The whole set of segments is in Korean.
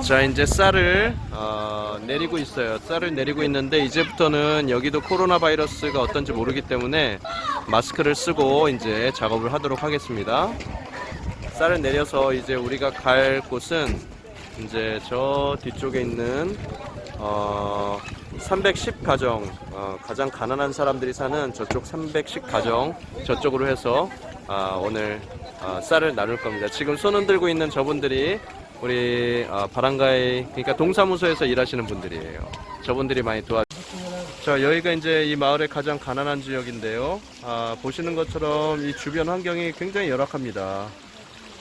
자 이제 쌀을 어, 내리고 있어요. 쌀을 내리고 있는데 이제부터는 여기도 코로나 바이러스가 어떤지 모르기 때문에 마스크를 쓰고 이제 작업을 하도록 하겠습니다. 쌀을 내려서 이제 우리가 갈 곳은 이제 저 뒤쪽에 있는 어, 310 가정 어, 가장 가난한 사람들이 사는 저쪽 310 가정 저쪽으로 해서 아, 오늘 아, 쌀을 나눌 겁니다. 지금 손 흔들고 있는 저분들이 우리 아, 바람가이 그러니까 동사무소에서 일하시는 분들이에요. 저분들이 많이 도와. 자 여기가 이제 이 마을의 가장 가난한 지역인데요. 아, 보시는 것처럼 이 주변 환경이 굉장히 열악합니다.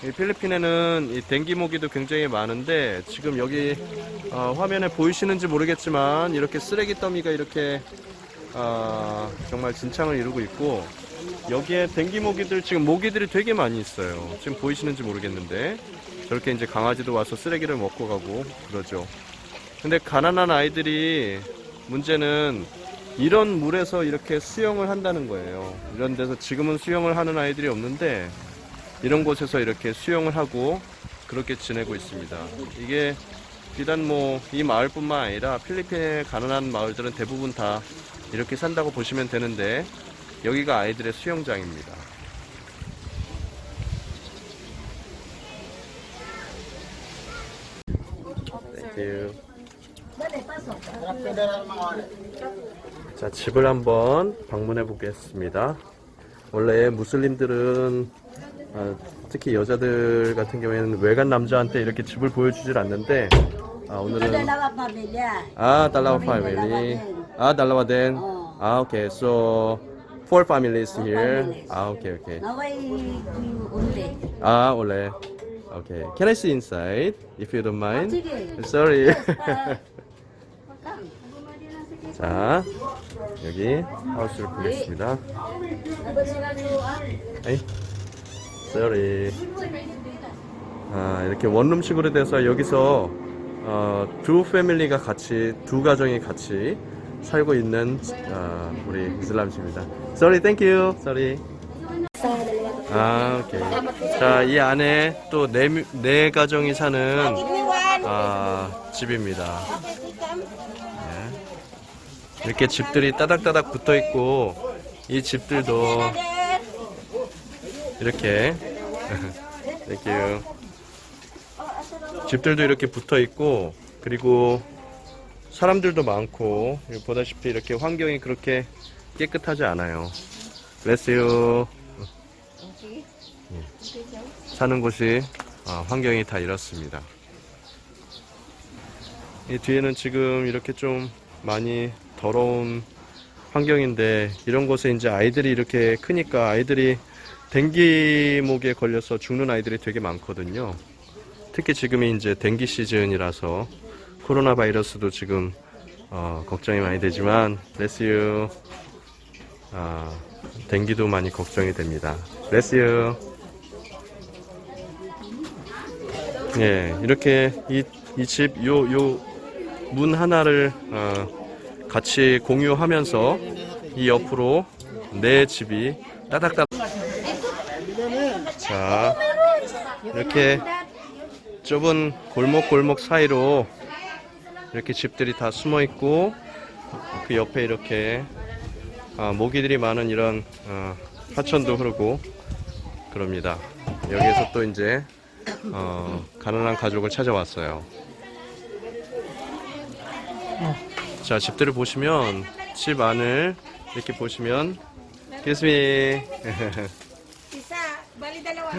이 필리핀에는 이 댕기 모기도 굉장히 많은데 지금 여기 어, 화면에 보이시는지 모르겠지만 이렇게 쓰레기 더미가 이렇게 아, 정말 진창을 이루고 있고 여기에 댕기 모기들 지금 모기들이 되게 많이 있어요. 지금 보이시는지 모르겠는데 저렇게 이제 강아지도 와서 쓰레기를 먹고 가고 그러죠. 근데 가난한 아이들이 문제는 이런 물에서 이렇게 수영을 한다는 거예요. 이런 데서 지금은 수영을 하는 아이들이 없는데 이런 곳에서 이렇게 수영을 하고 그렇게 지내고 있습니다. 이게 비단 뭐 이 마을뿐만 아니라 필리핀의 가난한 마을들은 대부분 다 이렇게 산다고 보시면 되는데 여기가 아이들의 수영장입니다. You. 자, 집을 한번 방문해 보겠습니다. 원래 무슬림들은 아, 특히 여자들 같은 경우에는 외간 남자한테 이렇게 집을 보여주질 않는데 아, 오늘은. 아 달라와 family 아 달라와 어. 아 okay so four families here. 아 Naway unli. 아 원래 okay can I see inside if you don't mind sorry. 자 여기 하우스를 보겠습니다 에이 sorry 아 이렇게 원룸식으로 돼서 여기서 어, 두 패밀리가 같이 두 가정이 같이 살고 있는 어, 우리 이슬람식입니다 sorry thank you sorry 아 오케이. 자 이 안에 또 네 네 가정이 사는 아 집입니다. 네. 이렇게 집들이 따닥따닥 붙어 있고 이 집들도 이렇게 땡큐 집들도 이렇게 붙어 있고 그리고 사람들도 많고 보다시피 이렇게 환경이 그렇게 깨끗하지 않아요. 레스요 사는 곳이 아, 환경이 다 이렇습니다 이 뒤에는 지금 이렇게 좀 많이 더러운 환경인데 이런 곳에 이제 아이들이 이렇게 크니까 아이들이 댕기목에 걸려서 죽는 아이들이 되게 많거든요. 특히 지금이 이제 댕기 시즌이라서 코로나 바이러스도 지금 어, 걱정이 많이 되지만 레스유 아, 댕기도 많이 걱정이 됩니다. 레스유 예, 이렇게 이집 요 요 문 하나를 어, 같이 공유하면서 이 옆으로 내 집이 따닥따닥 자 이렇게 좁은 골목골목 사이로 이렇게 집들이 다 숨어 있고 그 옆에 이렇게 아, 모기들이 많은 이런 어, 하천도 흐르고 그럽니다. 여기에서 또 이제 어, 가난한 가족을 찾아왔어요. 자, 집들을 보시면 집 안을 이렇게 보시면 bali dalawa.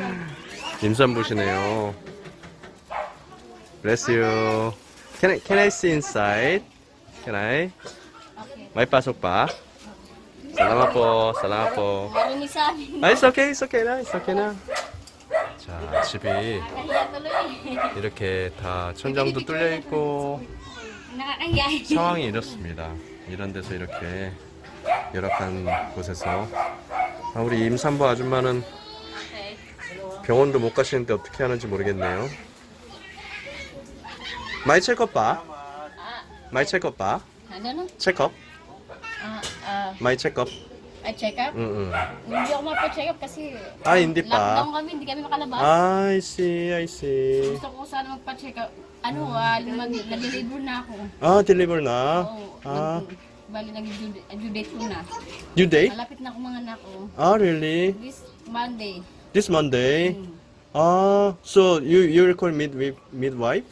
임산부시네요. Bless you. Can I can I see inside? Can I? May pasok pa? Salamat po. Salamat po. Marumi sa amin. Ah, it's okay. It's okay na. It's okay na. 자, 집이. 이렇게 다 천장도 뚫려 있고. 상황이 이렇습니다. 이런 데서 이렇게 열악한 곳에서 아, 우리 임산부 아줌마는 병원도 못 가시는데 어떻게 하는지 모르겠네요. 마이 체크업 봐. 마이 체크업 봐. No? 체크업. Ah, ah, 마이 체크업. Ay, check up? Mm-mm. Hindi ako mapacheck up kasi Ah, hindi pa? lockdown kami, hindi kami makalabas. I see, I see. Gusto ko sana magpa-check up. Ano, ah, mag, nag-deliver na ako. Ah, deliver na? Oo. Ah, nag- Bali, nag-due date ko na. due date? Malapit na ako mga anak ko. Ah, really? This Monday. This Monday? Mm. Ah, so you you record mid midwife?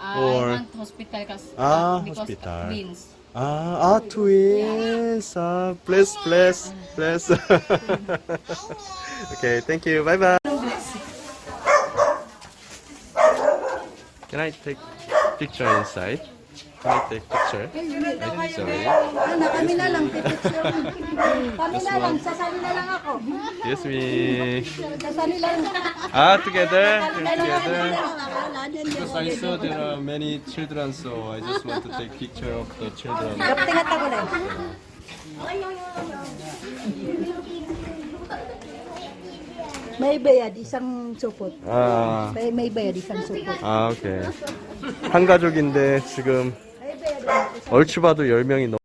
Ah, Or- I want hospital kasi Ah, hospital. Beans. Ah, ah, twins. Ah, bless, bless, bless. okay, thank you. Bye bye. Can I take picture inside? Can I take picture? I'm sorry. Ano, kami na lang, pipicture. Kami na lang, sasali na lang ako. Yes, me. Sasali lang. Ah, together. Together. Din yun. Because I saw there are many children, so I just want to take picture of the children. Kaptingat ako na. May bayad, isang supot. 아, May, may bayad, isang supot. 아, 오케이. 한 가족인데 지금. 얼추 봐도 10명이 넘